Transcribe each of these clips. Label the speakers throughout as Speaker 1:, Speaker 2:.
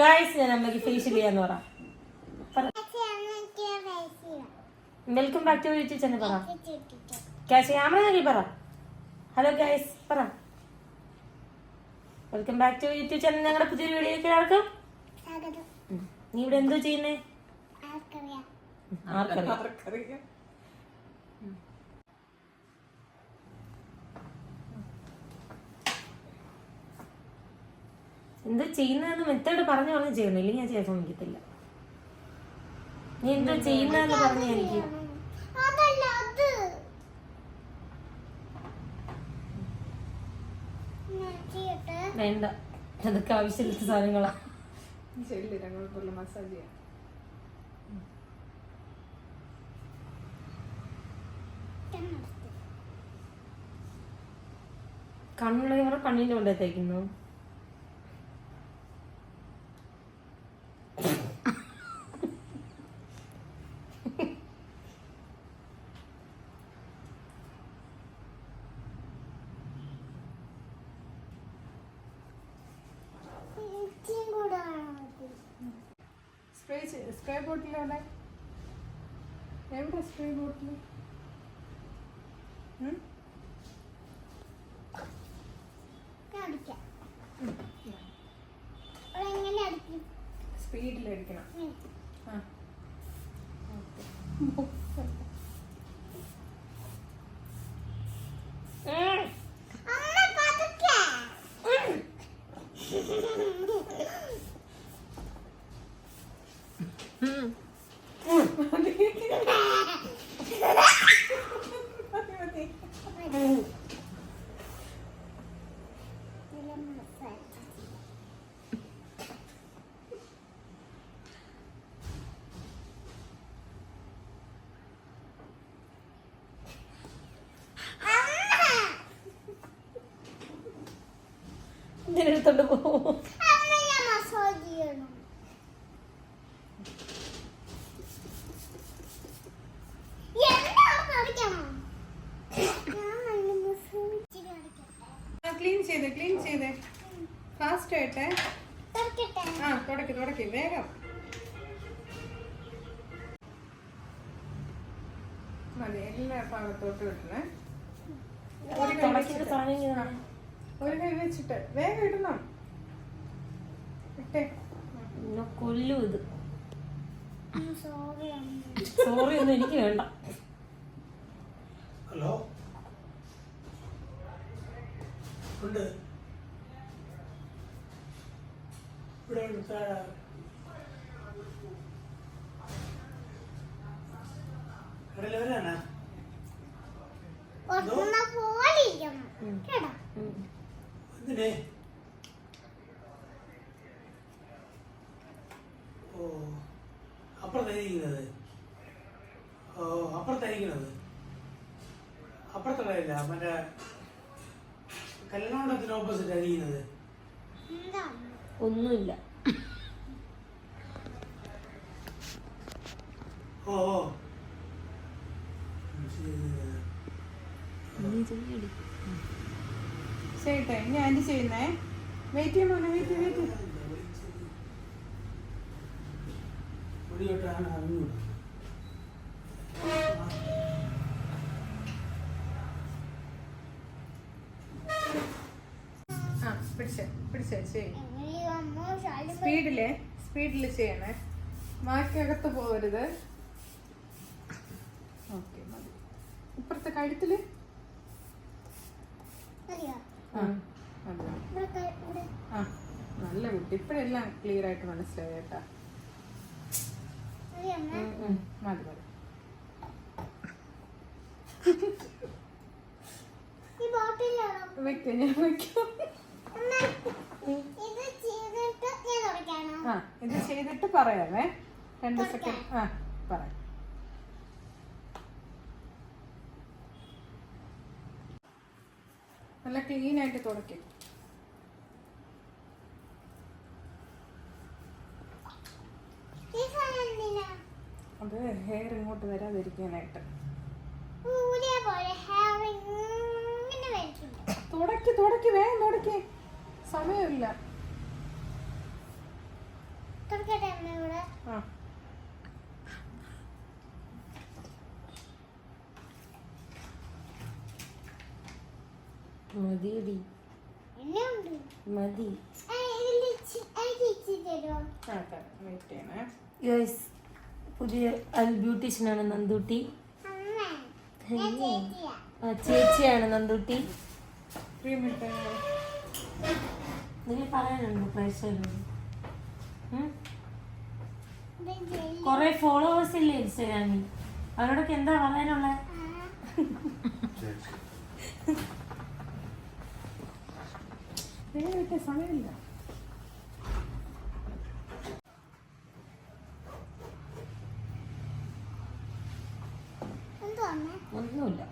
Speaker 1: Guys ഞാൻ അമ്മയ്ക്ക് facial ചെയ്യാന്ന് പറ. Welcome back to YouTube channel പറ. ക്യാഷ് ക്യാമറ നൽകി പറ. ഹലോ ഗായ്സ് പറ. Welcome back to YouTube channel ഞങ്ങളുടെ പുതിയൊരു വീഡിയോയ്ക്ക് എല്ലാവർക്കും. ഉം. നീ ഇവിടെ എന്തോ ചെയ്യുന്നേ? ആർക്കറിയാം.
Speaker 2: ആർക്കറിയാം.
Speaker 1: എന്തോ ചെയ്യുന്നതെന്ന് മെത്തേഡ് പറഞ്ഞു പറഞ്ഞു ചെയ്യണം. ഇല്ലെങ്കിൽ ഞാൻ ചെയ്യാൻ സമ്മതിക്കത്തില്ല നീ എന്താ ചെയ്യുന്നതെന്ന് പറഞ്ഞു എനിക്ക്
Speaker 3: അതല്ല അത്. ഞാൻ ചെയ്യട്ടെ?
Speaker 1: വേണ്ട. അതൊക്കെ ആവശ്യമില്ലാത്ത സാധനങ്ങളാ.
Speaker 2: മസാജ് ചെയ്യാം.
Speaker 1: കണ്ണുള്ള കണ്ണിന്റെ കൊണ്ടേ തേക്കുന്നു.
Speaker 2: സ്പ്രേ സ്പ്രേ ബോട്ടിൽ എവിടെ എവിടെ സ്പ്രേ ബോട്ടിൽ അടിക്കണം. ആ.
Speaker 3: അമ്മ പതുക്കെ
Speaker 2: മതി, മതി.
Speaker 3: ഇതിലെ മസാല. അമ്മ
Speaker 1: ഇതിനെടുത്തോണ്ട് പോവും
Speaker 3: അമ്മ ഞാൻ മസാജ് ചെയ്യണം എന്താ കളിക്കണം ഞാൻ നല്ല മസാജ് കളിക്കട്ടെ
Speaker 2: ക്ലീൻ ചെയ്തേ ക്ലീൻ ചെയ്തേ
Speaker 3: കളിക്കട്ടെ
Speaker 2: ആ തുടക്കി തുടക്കി വേഗം. മതി എല്ലാ ഭാഗത്തോട്ട് ഇടണേ. ഒരു കൈ വെച്ചിട്ട്. ഒരു കൈ വെച്ചിട്ട്. വേഗം ഇടണം. ഇട്ടേ.
Speaker 1: കൊല്ലു ഇത്.
Speaker 3: സോറി
Speaker 1: സോറി ഒന്നും എനിക്ക് വേണ്ട.
Speaker 4: ഹലോ? ഉണ്ട്. ഇവിടെ
Speaker 3: കേട്ടോ
Speaker 1: ഉം.
Speaker 4: എന്തിനെ ഓ അപ്പുറത്തായിരിക്കുന്നത് ഓ അപ്പുറത്തായിരിക്കുന്നത് അപ്പുറത്തുള്ളതല്ല മറ്റേ കല്യാണമണ്ഡലത്തിന് ഓപ്പോസിറ്റ് അരിയുന്നത്
Speaker 3: എന്താ
Speaker 1: ഒന്നുമില്ല.
Speaker 2: ചെയ്യട്ടെ ഇനി ആന്റി ചെയ്യുന്നേ. വെയിറ്റ് ചെയ്യാൻ പോലെ വെയിറ്റ് വെയിറ്റ് ആ പിടിച്ചേ പിടിച്ചേ ചെയ്യും. സ്പീഡിൽ സ്പീഡിൽ ചെയ്യണേ. ബാക്കിയകത്ത് പോകരുത്. ഓക്കെ മതി. ഇപ്പുറത്തെ കഴുത്തിൽ? നല്ല കുട്ടി. ഇപ്പഴെല്ലാം ക്ലിയർ ആയിട്ട് മനസ്സിലായി കേട്ടാ. മതി മതി. വെക്കാം ഞാൻ വെക്കാം
Speaker 3: അമ്മ ഇത് ചെയ്തിട്ട് ഞാൻ തുടയ്ക്കാണോ
Speaker 2: ആ ഇത് ചെയ്തിട്ട് പറയാമേ രണ്ട് സെക്കൻഡ് ആ പറയാം. നല്ല ക്ലീൻ ആയിട്ട് തുടയ്ക്കും.
Speaker 3: എന്തിനാ?
Speaker 2: അത് ഹെയർ ഇങ്ങോട്ട് വരാതിരിക്കാനായിട്ട്. തുടക്കി തുടക്കി വേഗം തുടക്കി സമയമില്ല.
Speaker 1: മതിയടി. മതി. പുതിയ ബ്യൂട്ടീഷ്യനാണ് നന്ദൂട്ടി. ചേച്ചിയാണ് നന്ദൂട്ടി. നിങ്ങൾ പറയാനുണ്ടോ പ്രേക്ഷകരോട് കുറെ ഫോളോവേഴ്സ് ഇല്ലേ ഇൻസ്റ്റാഗ്രാമിൽ? അവരോടൊക്കെ എന്താ പറയാനുള്ളത്
Speaker 2: സമയമില്ല.
Speaker 1: ഒന്നുമില്ല.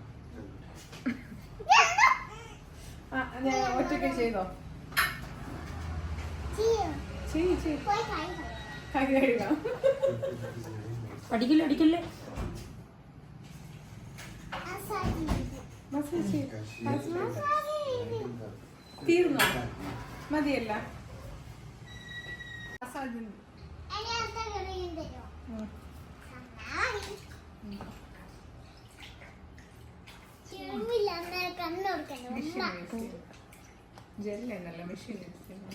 Speaker 2: ഒറ്റയ്ക്ക് ചെയ്തോ?
Speaker 3: ചെയ്യും
Speaker 2: ചെയ്യും.
Speaker 1: അടിക്കില്ല അടിക്കില്ലേ?
Speaker 2: തീർന്നോ? മതിയല്ല. ജെല്ലെന്നല്ല
Speaker 3: machine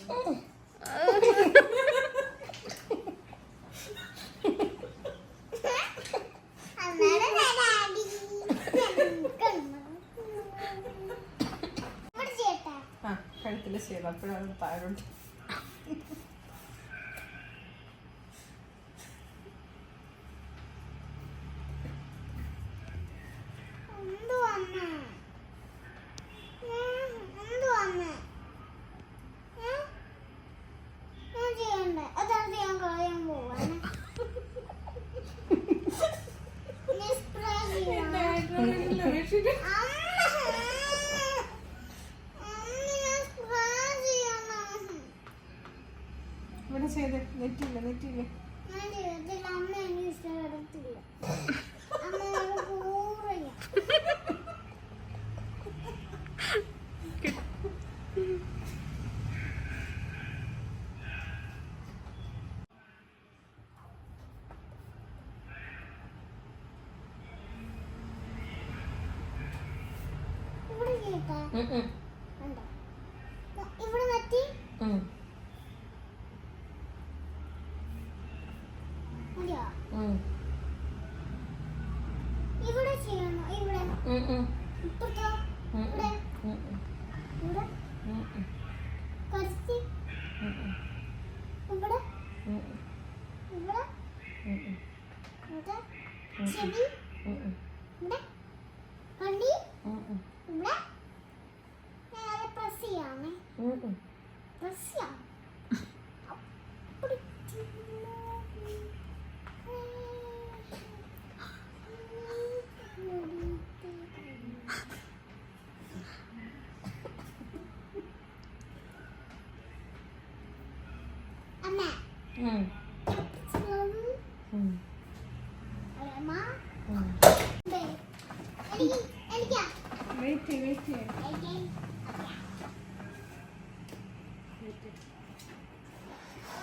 Speaker 3: I put it
Speaker 2: on
Speaker 3: the
Speaker 2: bottom. ചെയ്ത്? നെറ്റില്ല നെറ്റില്ല.
Speaker 3: Mm-mm. ഇവിടെ? ഇവിടെ? ഇവിടെ? ചെവി
Speaker 2: വെയിറ്റ് വെയിറ്റ്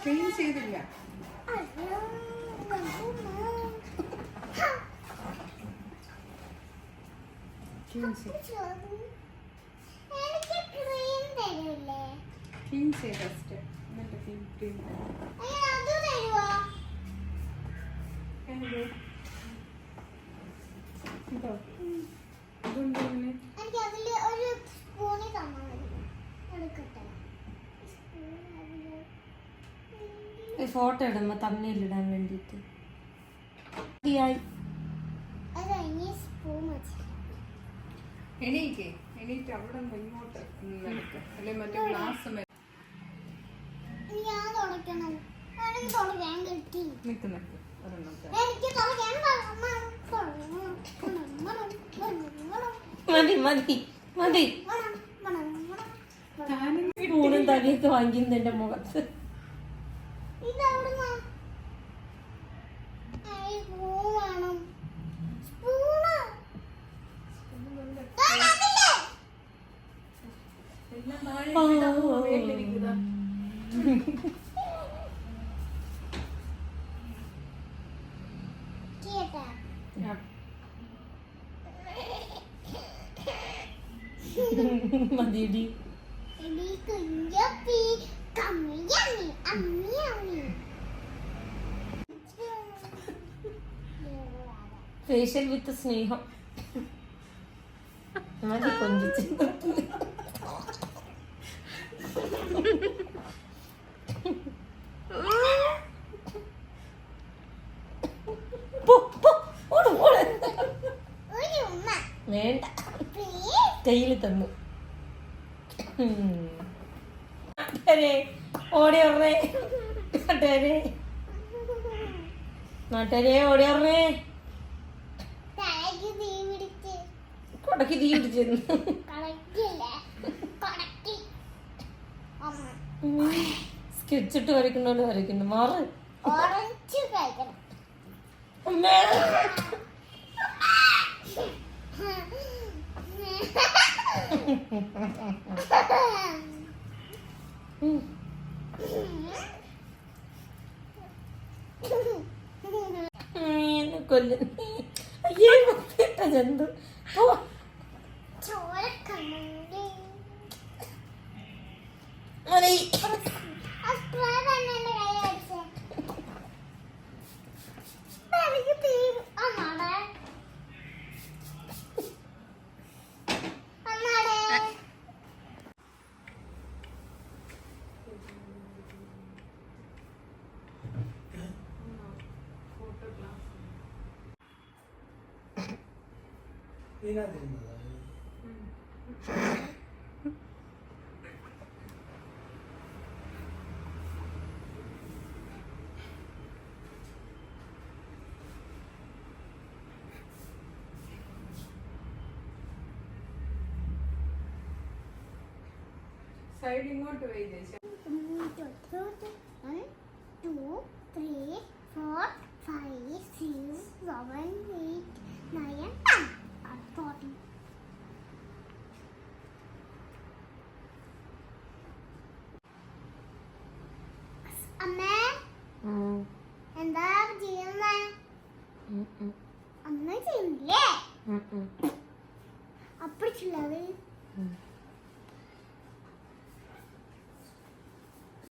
Speaker 2: ക്ലീൻ ചെയ്തില്ല. ക്ലീൻ ചെയ്ത് ഫസ്റ്റ് എന്നിട്ട് ക്ലീൻ ക്ലീൻ
Speaker 1: ഫോട്ടോ ഇടുമ്പോ തമ്മിലിടാൻ വേണ്ടിട്ട്
Speaker 2: എണീക്ക് എണീറ്റ് അവിടെ ഇങ്ങോട്ട് അല്ലെ മറ്റേ ഗ്ലാസ്
Speaker 3: ഞാൻ തുടയ്ക്കണം
Speaker 1: മതി മതി മതി. സ്പൂണും തടിയൊക്കെ വാങ്ങിയിരുന്നു എന്റെ മുഖത്ത്.
Speaker 2: എല്ലാം
Speaker 1: മതിയടി ഫേഷ്യൽ വിത്ത് സ്നേഹം മതി കൊഞ്ചിച്ച് വേണ്ട. കയ്യിൽ തന്നു. ഓടി പറഞ്ഞേ നാട്ടുകാരെ. നാട്ടുകാരെ ഓടി പറഞ്ഞേ കൊടക്ക് തീ പിടിച്ചിരുന്നു സ്കെച്ചിട്ട് വരയ്ക്കുന്നോണ്ട് വരയ്ക്കുന്നു. മാറ്.
Speaker 3: ഓറഞ്ച് కొల్లి అయ్యే పెట్ట జందు
Speaker 4: ഇതിനകത്തിരുന്നത്
Speaker 2: സൈഡ് ഇങ്ങോട്ട് പോയി ചേച്ചി
Speaker 3: One, two, three, four, five, six, seven,
Speaker 1: ഉം, ഉം,
Speaker 3: അപ്പടിച്ചുള്ളത്.